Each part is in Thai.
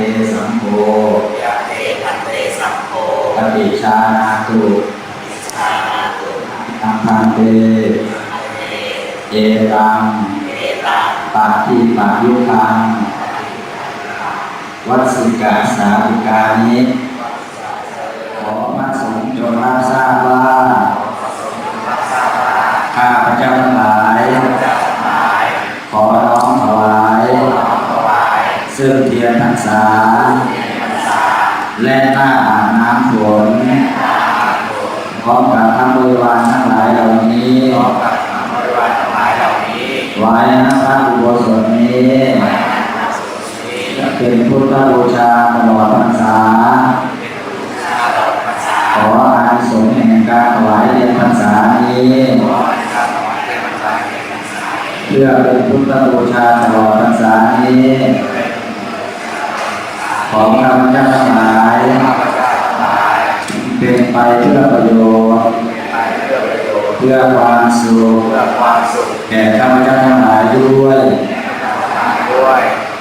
เตสัมโฆยะเตปันเตสัมโฆปฏิชานาตุชานาตุอัมพันเตเอตังเอตังปาทิปายุคังวัสิกาสาวิกานิา และหน้าอาบน้ำฝนพร้อมกับทั้งบริวารทั้งหลายเหล่านี้พร้อมกับบริวารทั้งหลายเหล่านี้ไว้ณพระอุโบสถนี้จะเป็นพุทธบูชาตลอดพรรษาชตลอดพรรษา ขออานิสงส์แห่งการถวายเรียนพรรษานี้ขอให้ข้าถวายเป็นพรรษาแห่งเพื่อเป็นพุทธบูชาตลอดพรรษานี้ ของข้าพเจ้าทั้งหลายเป็นไปเพื่อประโยชน์เพื่อความสุขแก่ข้าพเจ้าทั้งหลายด้วย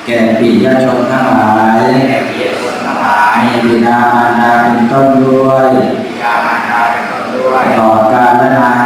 แก่ปิยชนทั้งหลายมีบิดามารดาเป็นต้นด้วยบิดามารดานต้น